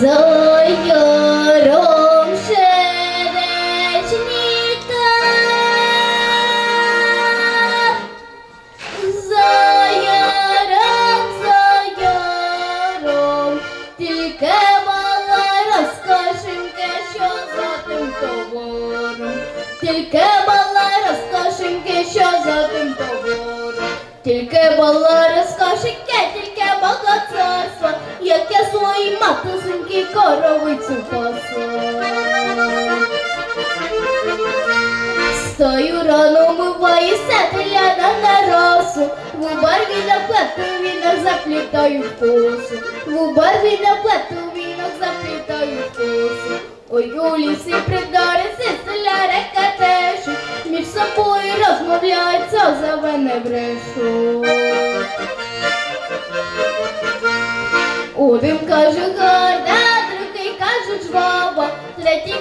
Soyuyorum şereçnikten Soyuyorum, soyuyorum. Tylko mala rozkoszynkę się za tym toworem Tylko mala rozkoszynkę się za tym toworem Tylko mala rozkoszynkę, tylko bogaty я своїй матусеньки коровицю пасла. Стою рано миваюся, теляна на росу, в уборі на плету вінок заплітаю в косу, в уборі на плету вінок заплітаю в косу. Ой, у лісі придорі сестеляри катешуть, між собою розмовляють, за мене брешуть. Один каже гарна, другий каже жвава, третій.